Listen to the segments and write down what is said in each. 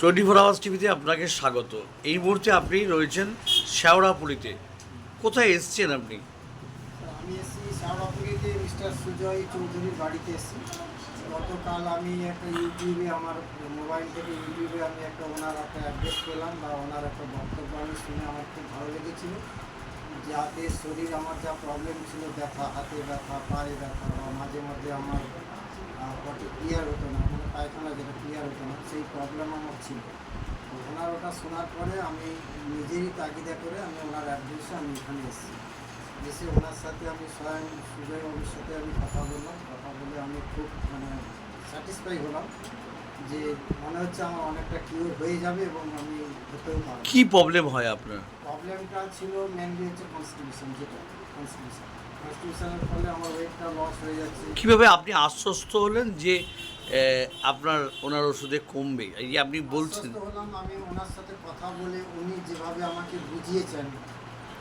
Twenty four hours টিভিতে আপনাকে স্বাগত। এই মুহূর্তে আপনি রয়েছেন শেওড়াপুলিতে। কোথায় এসছেন আপনি? আমি এসেছি শাহবাপুরিতে মিস্টার সুজয় চৌধুরীর বাড়িতে এসেছি। গতকাল আমি একটা ইউটিউবে আমার মোবাইল থেকে ইউটিউবে আমি একটা ওনার একটা অ্যাড্রেস পেলাম বা ওনার একটা বক্তব্য আমি শুনে আমার খুব ভালো লেগেছিল। যাতে শরীর আমার যা প্রবলেম ছিল, ব্যথা, হাতে ব্যথা, পায়ে ব্যথা বা মাঝে মধ্যে আমার ক্লিয়ার হতো না। পায়খানা যেটা ক্লিয়ার হতো না সেই প্রবলেম আমার ছিল। ওনার ওটা শোনার পরে আমি নিজেরই তাগিদা করে আমি ওনার অ্যাড্রেসে আমি এখানে এসেছি। এসে ওনার সাথে আমি স্বয়ং সুজয় বাবুর সাথে আমি কথা বললাম। কথা বলে আমি খুব মানে স্যাটিসফাই হলাম যে মনে হচ্ছে আমার অনেকটা কিওর হয়ে যাবে এবং আমি হতেও পারব। কি প্রবলেম হয় আপনার? প্রবলেমটা ছিল মেনলি হচ্ছে কনস্টিটিউশন যেটা কনস্টিটিউশন কনস্টিটিউশনের ফলে আমার ওয়েটটা লস হয়ে যাচ্ছে। কীভাবে আপনি আশ্বস্ত হলেন যে আপনার ওনার ওষুধে কমবে। এই যে আপনি বলছেন। আমি ওনার সাথে কথা বলে উনি যেভাবে আমাকে বুঝিয়েছেন,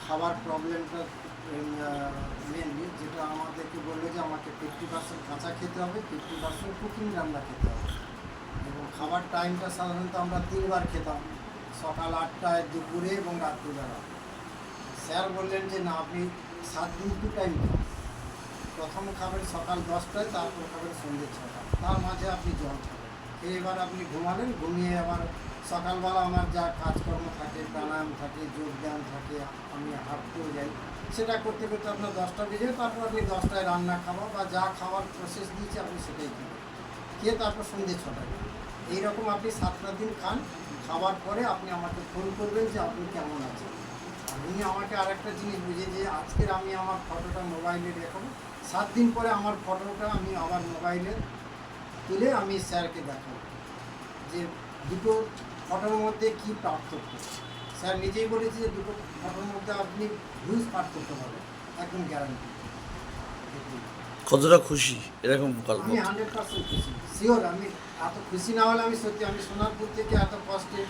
খাবার প্রবলেমটা মেনলি যেটা আমাদেরকে বলল যে আমাকে ফিফটি পার্সেন্ট কাঁচা খেতে হবে ফিফটি পার্সেন্ট কুকিং রান্না খেতে হবে। এবং খাবার টাইমটা সাধারণত আমরা তিনবার খেতাম, সকাল আটটায়, দুপুরে এবং রাত্রিবেলা। স্যার বললেন যে, না, আপনি সাত দিন টু টাইম খান। প্রথম খাবেন সকাল দশটায়, তারপর খাবেন সন্ধ্যে ছটা তার মাঝে আপনি জল খাবেন। এবার আপনি ঘুমালেন ঘুমিয়ে আবার সকালবেলা আমার যা কাজকর্ম থাকে, প্রাণায়াম থাকে, যোগব্যায়াম থাকে, আমি হাঁটতেও যাই, সেটা করতে করতে আপনার দশটা বেজে তারপর আপনি দশটায় রান্না খাওয়া বা যা খাওয়ার প্রসেস দিয়েছে আপনি সেটাই খাবেন। খেয়ে তারপর সন্ধ্যে ছটায়। এইরকম আপনি সাতটা দিন খান, খাওয়ার পরে আপনি আমাকে ফোন করবেন যে আপনি কেমন আছেন। উনি আমাকে আরেকটা জিনিস বুঝে যে আজকের আমি আমার ফটোটা মোবাইলে দেখাবো। সাত দিন পরে আমার ফটোটা আমি আমার মোবাইলে তুলে আমি স্যারকে দেখাবো যে দুটো ফটোর মধ্যে কি পার্থক্য। স্যার নিজেই বলেছে যে দুটো ফটোর মধ্যে আপনি হিউজ পার্থক্য পাবেন একদম গ্যারান্টি কতটা খুশি? এরকম গল্প। আমি হান্ড্রেড পার্সেন্ট খুশি। শিওর আমি এত খুশি না হলে আমি সত্যি আমি সোনারপুর থেকে এত কষ্টে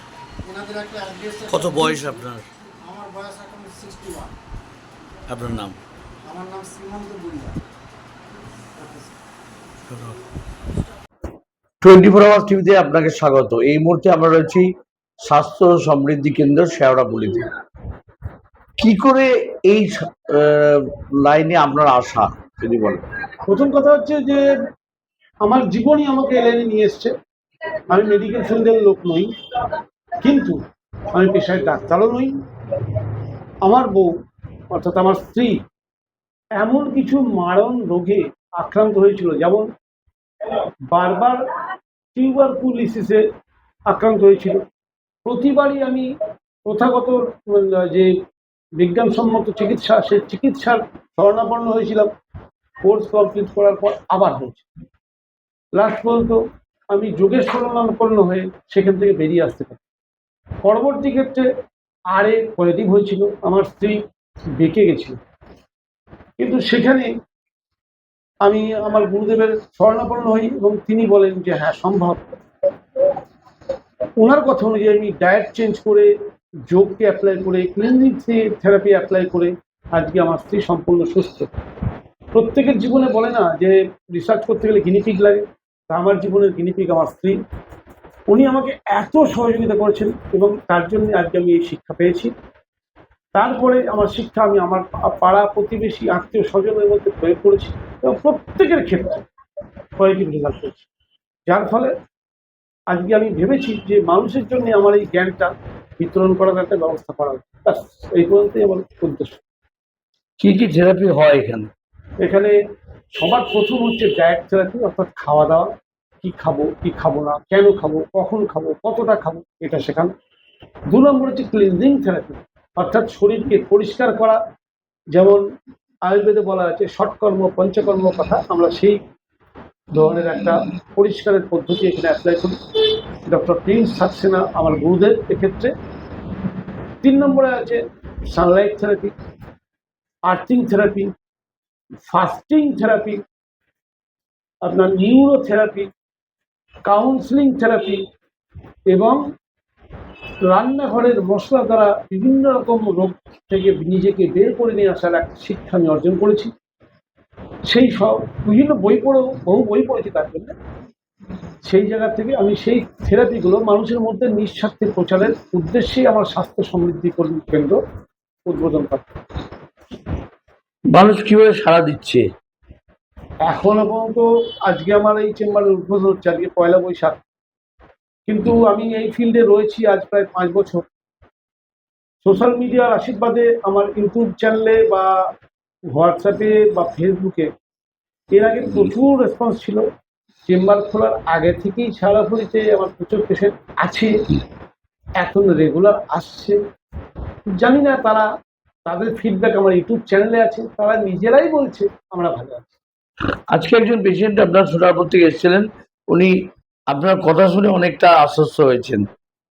এনাদের একটা অ্যাড্রেস কত বয়স আপনার? আমার বয়স এখন সিক্সটি ওয়ান আপনার নাম? আমার নাম Srimanta Buriya twenty four hours টিভিতে আপনাকে স্বাগত। এই মুহূর্তে আমরা রয়েছি স্বাস্থ্য সমৃদ্ধি কেন্দ্র শেওড়াপুলিতে কি করে এই লাইনে আপনার আশা, যদি বলেন? প্রথম কথা হচ্ছে যে, আমার জীবনই আমাকে এলাইনে নিয়ে এসছে। আমি মেডিকেল ফিল্ডের লোক নই, কিন্তু আমি পেশায় ডাক্তারও নই। আমার বউ, অর্থাৎ আমার স্ত্রী, এমন কিছু মারণ রোগে আক্রান্ত হয়েছিল, যেমন বারবার টিউবার টিউবারকুলিসিসে আক্রান্ত হয়েছিল। প্রতিবারই আমি প্রথাগত যে বিজ্ঞানসম্মত চিকিৎসা, সে চিকিৎসার শরণাপন্ন হয়েছিলাম। কোর্স কমপ্লিট করার পর আবার হয়েছে। লাস্ট পর্যন্ত আমি যোগের শরণাপন্ন হয়ে সেখান থেকে বেরিয়ে আসতে পারি। পরবর্তী ক্ষেত্রে আরে পজিটিভ হয়েছিল। আমার স্ত্রী বেঁকে গেছিল। কিন্তু সেখানে আমি আমার গুরুদেবের শরণাপন্ন হই এবং তিনি বলেন যে হ্যাঁ সম্ভব। ওনার কথা অনুযায়ী আমি ডায়েট চেঞ্জ করে, যোগকে অ্যাপ্লাই করে ক্লিনিক থেরাপি অ্যাপ্লাই করে আজকে আমার স্ত্রী সম্পূর্ণ সুস্থ। প্রত্যেকের জীবনে বলে না যে রিসার্চ করতে গেলে গিনিপিক লাগে। তা আমার জীবনের গিনিপিক আমার স্ত্রী। উনি আমাকে এত সহযোগিতা করেছেন এবং তার জন্য আজকে আমি এই শিক্ষা পেয়েছি। তারপরে আমার শিক্ষা আমি আমার পাড়া প্রতিবেশী আত্মীয় স্বজনের মধ্যে প্রয়োগ করেছি। এবং প্রত্যেকের ক্ষেত্রে পজিটিভ রেজাল্ট পেয়েছি যার ফলে আজকে আমি ভেবেছি যে মানুষের জন্য আমার এই জ্ঞানটা বিতরণ করার একটা ব্যবস্থা করা। ব্যাস, এই পর্যন্তই আমার উদ্দেশ্য। কি কি থেরাপি হয় এখানে? এখানে সবার প্রথম হচ্ছে ডায়েট থেরাপি অর্থাৎ খাওয়া দাওয়া। কি খাব কি খাব না কেন খাব কখন খাব কতটা খাব এটা শেখানো। দু নম্বর হচ্ছে ক্লিনজিং থেরাপি অর্থাৎ শরীরকে পরিষ্কার করা। যেমন আয়ুর্বেদে বলা আছে ষটকর্ম পঞ্চকর্ম কথা। আমরা সেই ধরনের একটা পরিষ্কারের পদ্ধতি এখানে অ্যাপ্লাই করি। ডক্টর প্রিন্স সাকসেনা আমার গুরুদেব এক্ষেত্রে। তিন নম্বরে আছে sunlight therapy earthing therapy fasting therapy আপনার নিউরোথেরাপি কাউন্সিলিং থেরাপি এবং রান্নাঘরের মশলা দ্বারা বিভিন্ন রকম রোগ থেকে নিজেকে বের করে নিয়ে আসার এক শিক্ষা আমি অর্জন করেছি। সেই সব বিভিন্ন বই পড়েও বহু বই পড়েছি তার জন্য। সেই জায়গা থেকে আমি সেই থেরাপিগুলো মানুষের মধ্যে নিঃস্বার্থে প্রচারের উদ্দেশ্যেই আমার স্বাস্থ্য সমৃদ্ধি কেন্দ্র উদ্বোধন করা। মানুষ কীভাবে সাড়া দিচ্ছে? এখনও পর্যন্ত আজকে আমার এই চেম্বারের উদ্বোধন হচ্ছে আজকে পয়লা বৈশাখ। কিন্তু আমি এই ফিল্ডে রয়েছি আজ প্রায় পাঁচ বছর। সোশ্যাল মিডিয়ার আশীর্বাদে আমার ইউটিউব চ্যানেলে বা হোয়াটসঅ্যাপে বা ফেসবুকে এর আগে প্রচুর রেসপন্স ছিল। চেম্বার খোলার আগে থেকেই সারাফুলিতে আমার প্রচুর পেশেন্ট আছে। এখন রেগুলার আসছে। জানি না তারা তাদের ফিডব্যাক আমার ইউটিউব চ্যানেলে আছে। তারা নিজেরাই বলছে, আমরা ভালো আছি। আজকে একজন পেশেন্ট আপনার সোনারপুর থেকে এসেছিলেন। উনি আপনার কথা শুনে অনেকটা আশ্বস্ত হয়েছেন।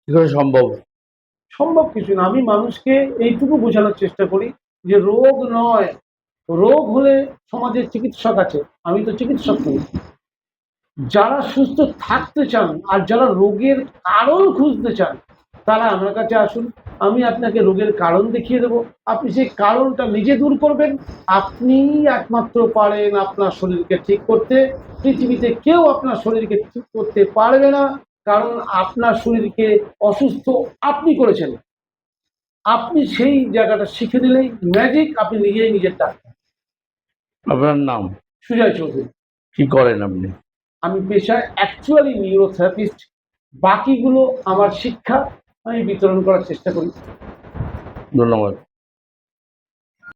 কি করে সম্ভব? সম্ভব কিছু না। আমি মানুষকে এইটুকু বোঝানোর চেষ্টা করি যে রোগ নয়। রোগ হলে সমাজের চিকিৎসক আছে। আমি তো চিকিৎসক নই। যারা সুস্থ থাকতে চান আর যারা রোগের কারণ খুঁজতে চান, তারা আমার কাছে আসুন। আমি আপনাকে রোগের কারণ দেখিয়ে দেবো। আপনি সেই কারণটা নিজে দূর করবেন। আপনিই একমাত্র পারেন আপনার শরীরকে ঠিক করতে। পৃথিবীতে কেউ আপনার শরীরকে ঠিক করতে পারবে না কারণ আপনার শরীরকে অসুস্থ আপনি করেছেন। আপনি সেই জায়গাটা শিখে দিলেই ম্যাজিক আপনি নিজেই নিজের ডাক্তার আপনার নাম? সুজয় চৌধুরী। কি করেন আপনি? আমি পেশায় অ্যাকচুয়ালি নিউরোথেরাপিস্ট বাকিগুলো আমার শিক্ষা। আমি বিতরণ করার চেষ্টা করি। ধন্যবাদ।